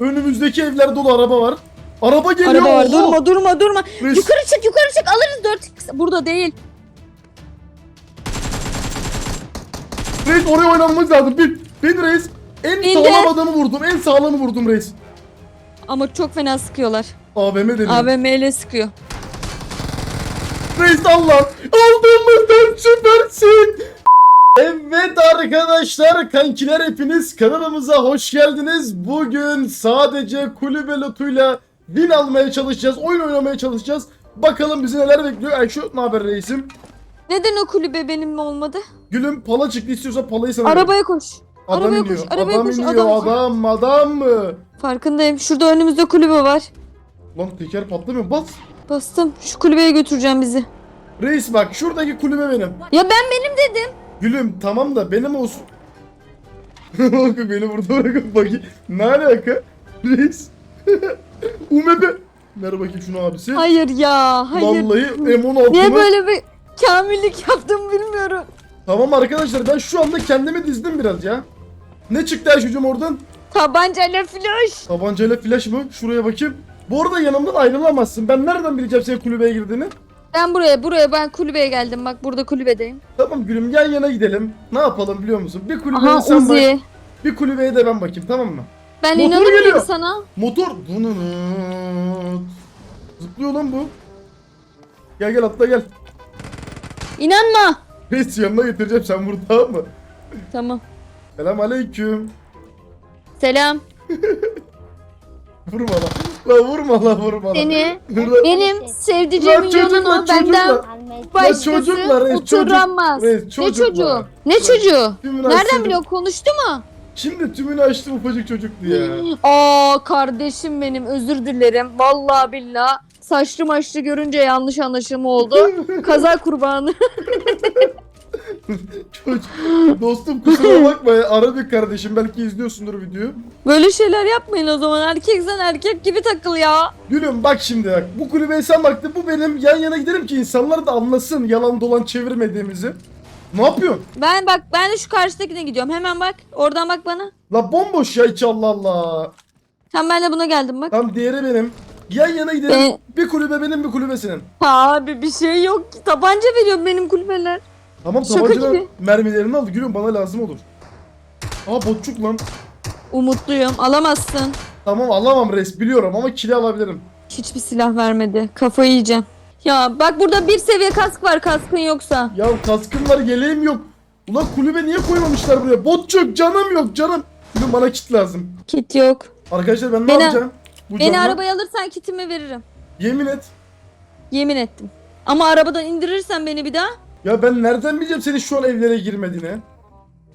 Önümüzdeki evler dolu araba var. Araba geliyor. Araba var durma durma durma. Reis, Yukarı çık yukarı çık alırız 4 Burada değil. reis oraya oynamamız lazım. Bin, bin reis. En Bin sağlam adamı vurdum. En sağlamı vurdum reis. Ama çok fena sıkıyorlar. AVM dedim. AVM ile sıkıyor. Reis Allah. Aldığımızdan süpersin. Evet arkadaşlar kankiler hepiniz kanalımıza hoş geldiniz. Bugün sadece kulübe lotuyla win almaya çalışacağız. Oyun oynamaya çalışacağız. Bakalım bizi neler bekliyor. Ayşe ne haber reisim? Neden o kulübe benimle olmadı? Gülüm pala çıktı istiyorsa palayı sana. Arabaya koş. Adam arabaya iniyor. koş, arabaya adam koş, iniyor. adam- Adam, adam mı? Farkındayım. Şurada önümüzde kulübe var. Lan teker patlamıyor. Bas. Bastım. Şu kulübeye götüreceğim bizi. Reis bak şuradaki kulübe benim. Ya ben benim dedim. Gülüm tamam da benim olsun. Bak beni burada bırakıp bakayım. Ne alaka? Reis. UMP. Ver bakayım şunu abisi. Hayır ya. Hayır. Vallahi M16 Niye böyle bir kamillik yaptım bilmiyorum. Tamam arkadaşlar ben şu anda kendimi dizdim biraz ya. Ne çıktı Ayşe'cim oradan? Tabancayla flash. Tabancayla flash mı? Şuraya bakayım. Bu arada yanımdan ayrılamazsın. Ben nereden bileceğim senin kulübeye girdiğini? Ben buraya buraya ben kulübeye geldim. Bak burada kulübedeyim. Tamam gülüm yan yana gidelim. Ne yapalım biliyor musun? Bir kulübeye Aha sen bak. Uzi. Bir kulübeye de ben bakayım tamam mı? Ben Motor inanır geliyor. sana? Motor. Bunun. Zıplıyor lan bu. Gel gel atla gel. İnanma. Reis yanına getireceğim sen burada tamam mı? Tamam. Selam aleyküm. Selam. Vurma lan. La vurma la vurma la. Seni Vurma. benim sevdiceğimin Lan çocuklar, yanına çocuklar. benden çocuklar, başkası reis, çocuk, oturamaz. reis, Ne çocuklar. çocuğu? Ne çocuğu? Tümünü Nereden açsaydım- biliyor? Konuştu mu? Şimdi tümünü açtım ufacık çocuktu ya. Aa kardeşim benim özür dilerim. Vallahi billah saçlı maçlı görünce yanlış anlaşılma oldu. Kaza kurbanı. Çocuk. Dostum kusura bakma ya. Ara bir kardeşim belki izliyorsundur videoyu. Böyle şeyler yapmayın o zaman. Erkeksen erkek gibi takıl ya. Gülüm bak şimdi bak. Bu kulübeye sen baktın. Bu benim yan yana giderim ki insanlar da anlasın yalan dolan çevirmediğimizi. Ne yapıyorsun? Ben bak ben de şu karşıdakine gidiyorum. Hemen bak. Oradan bak bana. La bomboş ya içi Allah Allah. Sen ben de buna geldim bak. Tam diğeri benim. Yan yana gidelim. Ben- Bir kulübe benim bir kulübe senin. Abi bir şey yok ki. Tabanca veriyor benim kulübeler. Tamam Şaka gibi. mermilerini al. Gülüm bana lazım olur. Aa botçuk lan. Umutluyum. Alamazsın. Tamam alamam res biliyorum ama kili alabilirim. Hiçbir silah vermedi. Kafayı yiyeceğim. Ya bak burada bir seviye kask var kaskın yoksa. Ya kaskım var yeleğim yok. Ulan kulübe niye koymamışlar buraya? Botçuk canım yok canım. Gülüm bana kit lazım. Kit yok. Arkadaşlar ben ne Beni- yapacağım? Bu Beni canla- arabaya alırsan kitimi veririm. Yemin et. Yemin ettim. Ama arabadan indirirsen beni bir daha. Ya ben nereden bileceğim senin şu an evlere girmediğini?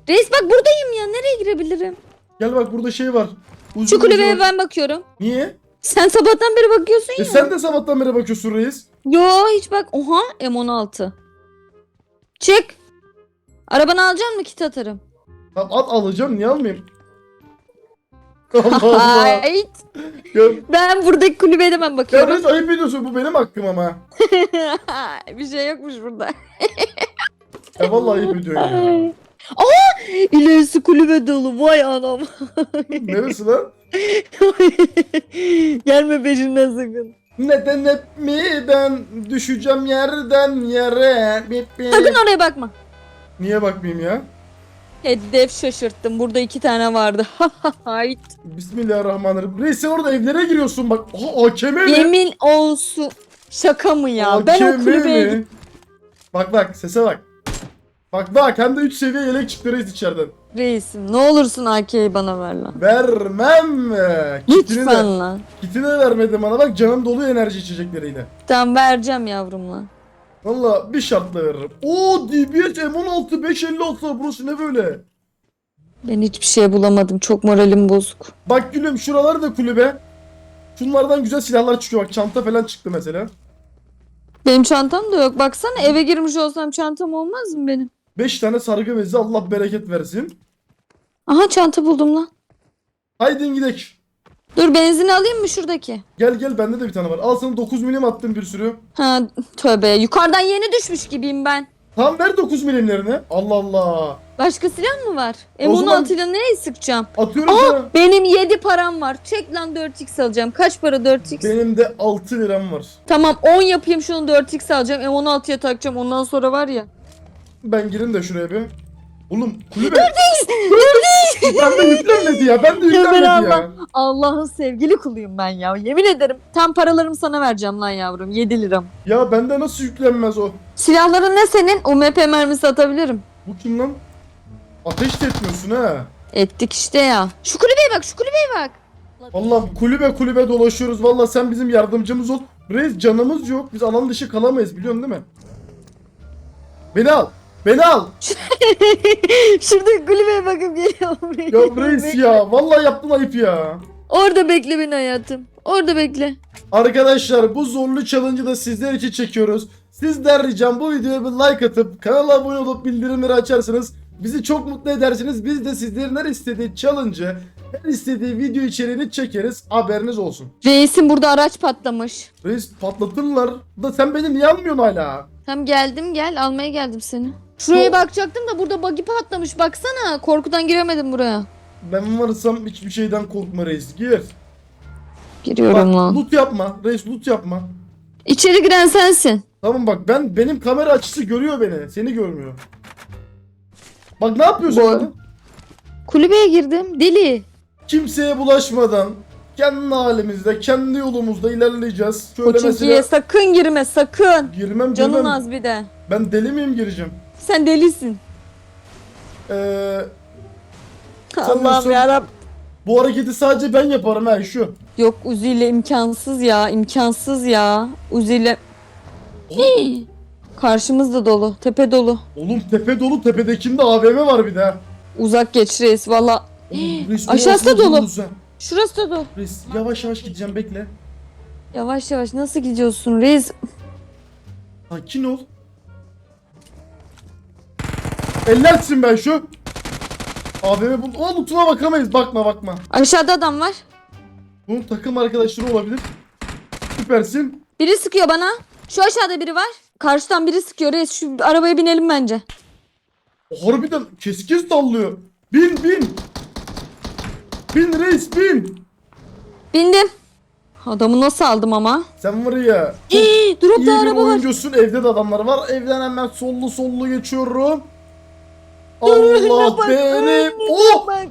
Reis bak buradayım ya. Nereye girebilirim? Gel bak burada şey var. Uzun Şu kulübeye uzun- ben bakıyorum. Niye? Sen sabahtan beri bakıyorsun E ya. sen de sabahtan beri bakıyorsun reis. Yo hiç bak. Oha M16. Çık. Arabanı alacak mı kit atarım. Tamam at alacağım niye almayayım? Allah Allah. Hayt. ya, Ben buradaki ben ya bakıyorum. reis ayıp ediyorsun bu benim hakkım ama. bir şey yokmuş burada. Ya vallahi ayıp ediyorsun ya. İlerisi kulübe dolu. Vay anam. Neresi lan? Gelme peşimden sakın. Neden hep mi ben düşeceğim yerden yere? Bip bip. Sakın oraya bakma. Niye bakmayayım ya? Hedef şaşırttım. Burada iki tane vardı. Hayt. Bismillahirrahmanirrahim. Reis sen orada evlere giriyorsun bak. Aha AKM mi? Yemin olsun. Şaka mı ya? ben o AKM kulübeye mi? gittim. Bak bak sese bak. Bak bak hem de 3 seviye yelek çıktı reis içeriden. Reisim ne olursun AK'yi bana ver lan. Vermem. Kitini de, Lütfen lan. kitini de vermedi bana bak canım dolu enerji içecekleriyle. Tamam vereceğim yavrum lan. Valla bir şartla veririm. Oo DBS M16 556 burası ne böyle? Ben hiçbir şey bulamadım. Çok moralim bozuk. Bak gülüm şuralar da kulübe. Şunlardan güzel silahlar çıkıyor bak çanta falan çıktı mesela. Benim çantam da yok. Baksana eve girmiş olsam çantam olmaz mı benim? 5 tane sargı bezi Allah bereket versin. Aha çanta buldum lan. Haydi gidek. Dur benzin alayım mı şuradaki? Gel gel bende de bir tane var. Al sana 9 milim attım bir sürü. Ha tövbe yukarıdan yeni düşmüş gibiyim ben. Tamam ver 9 milimlerini. Allah Allah. Başka silah mı var? O zaman- M16 ile nereye sıkacağım? Atıyorum Aa sana. benim 7 param var. Çek lan 4x alacağım. Kaç para 4x? Benim de 6 liram var. Tamam 10 yapayım şunu 4x alacağım. M16'ya takacağım. Ondan sonra var ya. Ben girin de şuraya bir. Oğlum kulübe. ben de yüklenmedi ya. Ben de yüklenmedi ya. Allah. Allah'ın sevgili kuluyum ben ya. Yemin ederim. Tam paralarımı sana vereceğim lan yavrum. 7 liram. Ya bende nasıl yüklenmez o? Silahların ne senin? UMP mermisi atabilirim. Bu kim lan? Ateş de etmiyorsun ha. Ettik işte ya. Şu kulübeye bak şu kulübeye bak. Vallahi kulübe kulübe dolaşıyoruz. Vallahi sen bizim yardımcımız ol. Reis canımız yok. Biz alan dışı kalamayız biliyorsun değil mi? Beni al. Beni al. Şurada kulübeye bakıp geliyorum. Ya reis ya. Vallahi yaptın ayıp ya. Orada bekle beni hayatım. Orada bekle. Arkadaşlar bu zorlu challenge'ı da sizler için çekiyoruz. Sizden ricam bu videoya bir like atıp kanala abone olup bildirimleri açarsanız bizi çok mutlu edersiniz. Biz de sizlerin her istediği challenge'ı, her istediği video içeriğini çekeriz. Haberiniz olsun. Reisin burada araç patlamış. Reis patlatırlar. Da sen beni niye almıyorsun hala? Tam geldim gel almaya geldim seni. Şuraya Bu- bakacaktım da burada buggy patlamış baksana. Korkudan giremedim buraya. Ben varsam hiçbir şeyden korkma reis. Gir. Giriyorum Bak, lan. loot yapma. Reis loot yapma. İçeri giren sensin. Tamam bak ben benim kamera açısı görüyor beni. Seni görmüyor. Bak ne yapıyorsun? Bu-? Kulübeye girdim. Deli. Kimseye bulaşmadan kendi halimizde, kendi yolumuzda ilerleyeceğiz. Şöyle Koçinki'ye mesela sakın girme sakın. girmem Canın girmem. az bir de. Ben deli miyim gireceğim? Sen delisin. Ee, Allah'ım yarabbim. bu hareketi sadece ben yaparım ha şu. Yok Uzi ile imkansız ya. imkansız ya. Uzi ile... Hii. Karşımız da dolu. Tepe dolu. Oğlum tepe dolu tepedekinde AVM var bir de. Uzak geç reis valla. Oğlum, reis, Aşağısı orası da dolu. ha. Şurası da dolu. Reis yavaş yavaş gideceğim bekle. Yavaş yavaş nasıl gidiyorsun reis? Sakin ol. Ellersin ben şu. AVM bu. Aa lootuna bakamayız. Bakma bakma. Aşağıda adam var. Bunun takım arkadaşları olabilir. Süpersin. Biri sıkıyor bana. Şu aşağıda biri var. Karşıdan biri sıkıyor reis. Şu arabaya binelim bence. Harbiden keskin sallıyor. Bin bin. Bin reis bin. Bindim. Adamı nasıl aldım ama? Sen var ya. İyi Dropta bir araba var. oyuncusun. Evde de adamlar var. Evden hemen sollu sollu geçiyorum. Allah bak, benim. Oh! bak.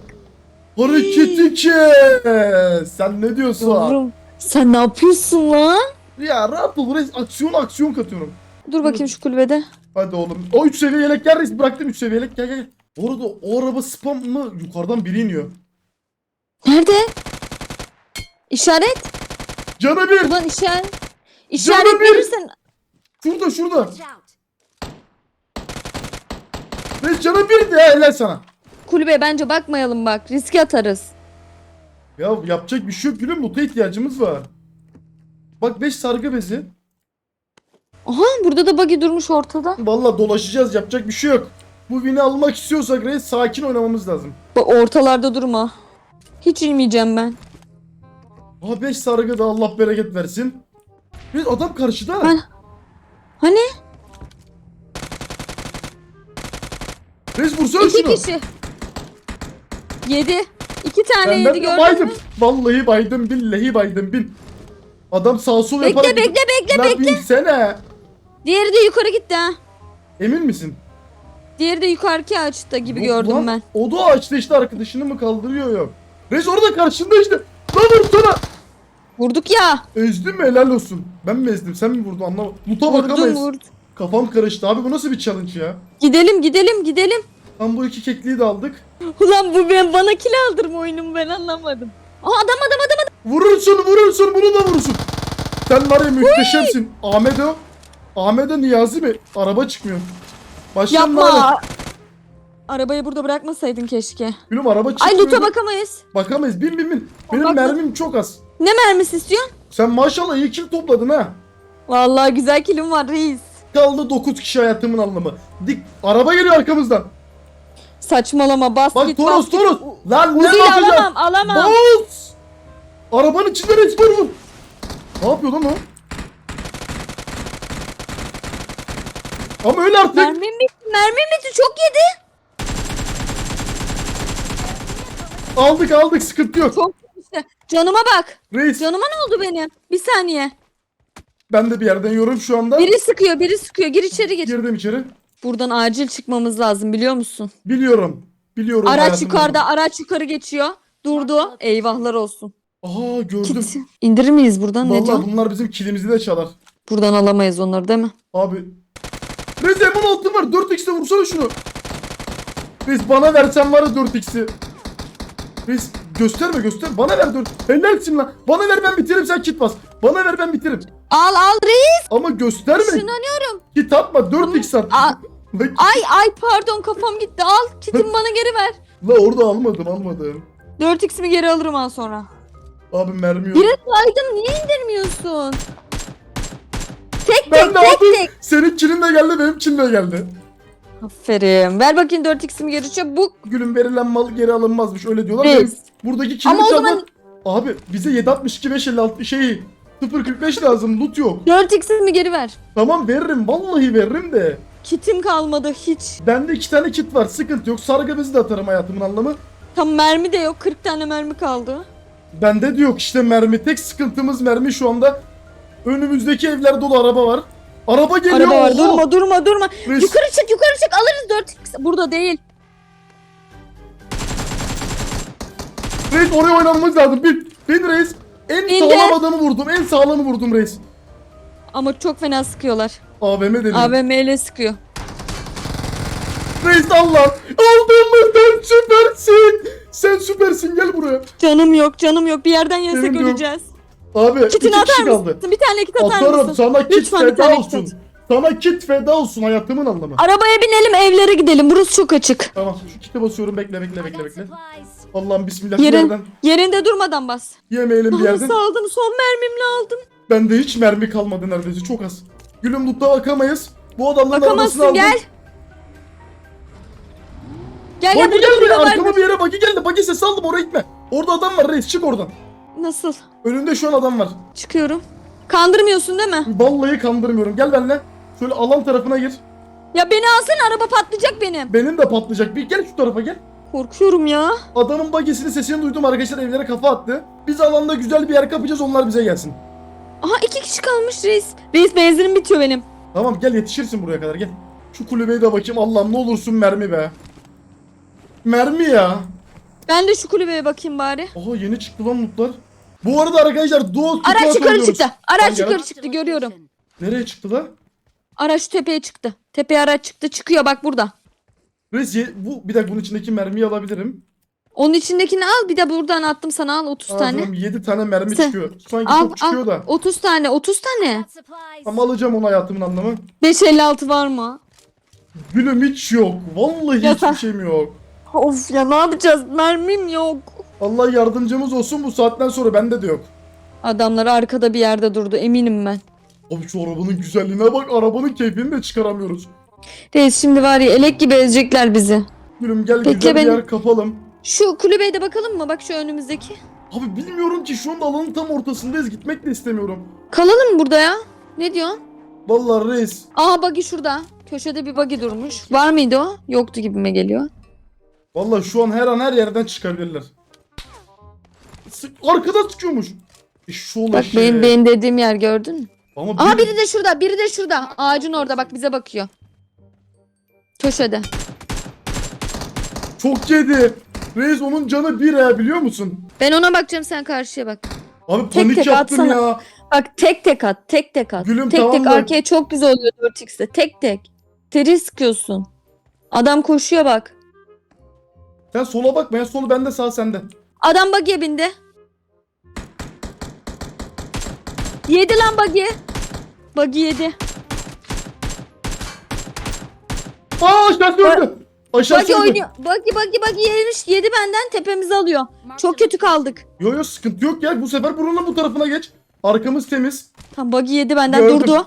Hareketi kes. Sen ne diyorsun? Yavrum, Sen ne yapıyorsun lan? Ya ol reis. Aksiyon aksiyon katıyorum. Dur bakayım şu kulübede. Hadi oğlum. O 3 seviye yelek gel reis. Bıraktım 3 seviye yelek. Gel gel. Bu arada o araba spam mı? Yukarıdan biri iniyor. Nerede? İşaret. Canı bir. Ulan işaret. İşaret bir. verirsen. Şurada şurada. Reis canı bir de helal sana. Kulübe bence bakmayalım bak. Riske atarız. Ya yapacak bir şey yok gülüm. Loot'a ihtiyacımız var. Bak 5 sargı bezi. Aha burada da buggy durmuş ortada. Vallahi dolaşacağız. Yapacak bir şey yok. Bu win'i almak istiyorsak reis sakin oynamamız lazım. Bak ortalarda durma. Hiç inmeyeceğim ben. Aha 5 sargı da Allah bereket versin. Reis adam karşıda. Ben- Hani? Reis vursana İki şunu. kişi. Yedi. İki tane Ben, yedi ben de gördün baydım. mü? Vallahi baydım billahi baydım bin. Adam sağ sol Bekle yaparak... bekle bekle La bekle. binsene. Diğeri de yukarı gitti ha. Emin misin? Diğeri de yukarıki açta gibi Yok gördüm lan, ben. O da ağaçta işte arkadaşını mı kaldırıyor yok. Reis orada karşında işte. Lan vursana. Vurduk ya. Ezdin mi helal olsun. Ben mi ezdim sen mi vurdun anlamadım. Loot'a Vurdum bakamayız. vurdum. Kafam karıştı abi bu nasıl bir challenge ya. Gidelim gidelim gidelim. Tam bu iki kekliği de aldık. Ulan bu ben bana kill aldırma oyunumu ben anlamadım. Aa adam adam adam adam. Vurursun vurursun bunu da vurursun. Sen var ya muhteşemsin. Ahmet o. Ahmet o Niyazi mi? Araba çıkmıyor. Başlayalım. Yapma. Arabayı burada bırakmasaydın keşke. Gülüm araba çıkmıyor. Ay loot'a bakamayız. Bakamayız bin bin bin. Benim Bak- mermim çok az. Ne mermisi istiyorsun? Sen maşallah iyi kill topladın ha. Vallahi güzel killim var reis. Kaldı 9 kişi hayatımın anlamı. Dik araba geliyor arkamızdan. Saçmalama bas Bak git Toros bas git. Toros. Lan ne Uzi'yle bakacağım? alamam alamam. Bas. Arabanın içinde resmen vur. Ne yapıyor lan o? Ama öyle artık. Mermim bitti mermim bitti çok yedi. Aldık aldık sıkıntı yok. Çok işte. Canıma bak. Reis Canıma ne oldu benim? Bir saniye. ben de bir yerden yorum şu anda. Biri sıkıyor, biri sıkıyor. Gir içeri gir. Girdim içeri. Buradan acil çıkmamız lazım biliyor musun? Biliyorum. Biliyorum. Araç hayatım. yukarıda, araç yukarı geçiyor. Durdu. Eyvahlar olsun. Aha gördüm. Kit. İndirir miyiz buradan? ne Vallahi diyorsun? bunlar bizim kilimizi de çalar. Buradan alamayız onları değil mi? Abi. Reis eman altın var. 4x'te vursana şunu. Reis bana versen var ya 4x'i. Reis gösterme göster. Bana ver 4. Helalsin lan. Bana ver ben bitiririm sen kit bas. Bana ver ben bitiririm. Al al reis. Ama gösterme. Işınlanıyorum. Kit atma 4x at. Aa. Bak, Ay ay pardon kafam gitti. Al kitimi bana geri ver. La orada almadım almadım. 4x'imi geri alırım az sonra. Abi mermi yok. Biri saydım niye indirmiyorsun? Tek Ben tek tek tek. Senin kilin de geldi benim kilin de geldi. Aferin. Ver bakayım 4x'imi geri çabuk. Gülüm verilen mal geri alınmazmış öyle diyorlar. ya. Reis. Buradaki kilimi Ama o zaman- Abi bize 762 556 şey 045 lazım loot yok. 4x'imi geri ver. Tamam veririm vallahi veririm de. Kitim kalmadı hiç. Bende iki tane kit var sıkıntı yok. Sargı bezi de atarım hayatımın anlamı. Tam mermi de yok. 40 tane mermi kaldı. Bende de yok işte mermi. Tek sıkıntımız mermi şu anda. Önümüzdeki evler dolu araba var. Araba geliyor. Araba var. oha! Durma durma durma. Reis, Yukarı çık yukarı çık alırız 4x. Burada değil. reis oraya oynamamız lazım. Bin, bin reis. En Bin sağlam adamı vurdum. En sağlamı vurdum reis. Ama çok fena sıkıyorlar. AVM dedim. AVM ile sıkıyor. Reis Allah. Aldığımızdan süpersin. Sen süpersin gel buraya. Canım yok canım yok. Bir yerden yesek Benim yok. öleceğiz. Abi Kitini iki atar kişi mısın? kaldı. Bir tane kit atar Atarım mısın? sana kit Lütfen bir feda tane kit olsun. at. Sana kit feda olsun hayatımın anlamı. Arabaya binelim evlere gidelim. Burası çok açık. Tamam şu kite basıyorum bekle bekle bekle bekle. Allah'ım bismillah Yerin- bir yerden Yerinde durmadan bas. yemeyelim bir yerden. Nasıl aldın? Son mermimle aldım. Bende hiç mermi kalmadı neredeyse çok az. Gülüm loot'a bakamayız. Bu adamların arabasını Bakamazsın aldım. gel. Gel gel Bagi burada geldi kulübe arkama bir yere bagi geldi. Bagi ses aldım oraya gitme. Orada adam var reis çık oradan. Nasıl? Önünde şu an adam var. Çıkıyorum. Kandırmıyorsun değil mi? Vallahi kandırmıyorum. Gel benimle. Şöyle alan tarafına gir. Ya beni alsana araba patlayacak benim. Benim de patlayacak. Bir gel şu tarafa gel. Korkuyorum ya. Adamın bagisini sesini duydum arkadaşlar evlere kafa attı. Biz alanda güzel bir yer kapacağız onlar bize gelsin. Aha iki kişi kalmış reis. Reis benzinim bitiyor benim. Tamam gel yetişirsin buraya kadar gel. Şu kulübeye de bakayım Allah'ım ne olursun mermi be. Mermi ya. Ben de şu kulübeye bakayım bari. Oha yeni çıktı lan lootlar. Bu arada arkadaşlar duo Araç yukarı çıktı. Araç yukarı çıktı görüyorum. Nereye çıktı lan? Araç tepeye çıktı. Tepeye araç çıktı. Çıkıyor bak burada. Reis bu bir dakika bunun içindeki mermiyi alabilirim. Onun içindekini al bir de buradan attım sana al 30 tane. Ağzım 7 tane mermi Sen- çıkıyor. Sanki Al çok çıkıyor al da. 30 tane 30 tane. Ama alacağım onu hayatımın anlamı. 556 var mı? Gülüm hiç yok. Vallahi Ya hiçbir sen- şeyim yok. Of ya ne yapacağız? Mermim yok. Allah yardımcımız olsun bu saatten sonra bende de yok. Adamlar arkada bir yerde durdu eminim ben. Abi şu arabanın güzelliğine bak arabanın keyfini de çıkaramıyoruz. Reis şimdi var ya elek gibi ezecekler bizi. Gülüm gel Peki güzel bir yer kapalım. Şu kulübeye de bakalım mı? Bak şu önümüzdeki. Abi bilmiyorum ki şu anda alanın tam ortasındayız gitmek de istemiyorum. Kalalım mı burada ya? Ne diyorsun? Vallahi reis. Aa buggy şurada. Köşede bir buggy durmuş. Var mıydı o? Yoktu gibime geliyor. Vallahi şu an her an her yerden çıkabilirler. Sık, arkada sıkıyormuş. E şu Bak ulaşı. benim, benim dediğim yer gördün mü? Ama Aa bir- biri de şurada. Biri de şurada. Ağacın orada bak bize bakıyor. Köşede. çok yedi. Reis onun canı bir ya biliyor musun? Ben ona bakacağım sen karşıya bak. Abi Tek panik tek yaptım atsana. ya. Bak tek tek at. Tek tek at. Gülüm, tek tamam tek da- arkaya çok güzel oluyor 4x'te. Tek tek. Teri sıkıyorsun. Adam koşuyor bak. Sen sola bakma ya sol bende sağ sende. Adam buggy'e bindi. Yedi lan buggy. Buggy yedi. Aa aşağısı öldü. Buggy öldü. oynuyor. Buggy buggy buggy yemiş. Yedi benden tepemizi alıyor. Çok kötü kaldık. Yo yo sıkıntı yok ya bu sefer buranın bu tarafına geç. Arkamız temiz. Tam buggy yedi benden Gördüm. durdu.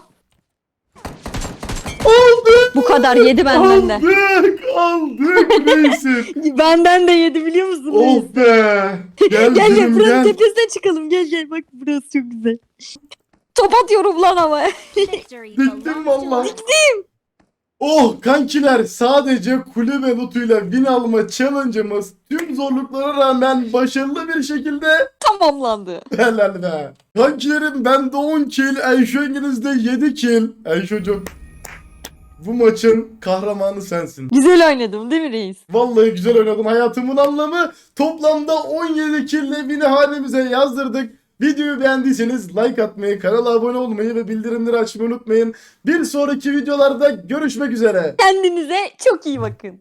Aldık. Bu kadar yedi benden de. Aldık. Aldık reisim. Benden de yedi biliyor musun? of be. Gel, gel gel gülüm, buranın gel. tepesine çıkalım. Gel gel bak burası çok güzel. Top atıyorum lan ama. Diktim valla. us. Oh kankiler sadece kulübe lootuyla win alma challenge'ımız tüm zorluklara rağmen başarılı bir şekilde Tamamlandı. helal be. Kankilerim bende 10 kill, Ayşe İngiliz'de 7 kill. Ayşe'cim bu maçın kahramanı sensin. Güzel oynadım değil mi reis? Vallahi güzel oynadım. Hayatımın anlamı toplamda 17 kill ile hanemize yazdırdık. Videoyu beğendiyseniz like atmayı, kanala abone olmayı ve bildirimleri açmayı unutmayın. Bir sonraki videolarda görüşmek üzere. Kendinize çok iyi bakın.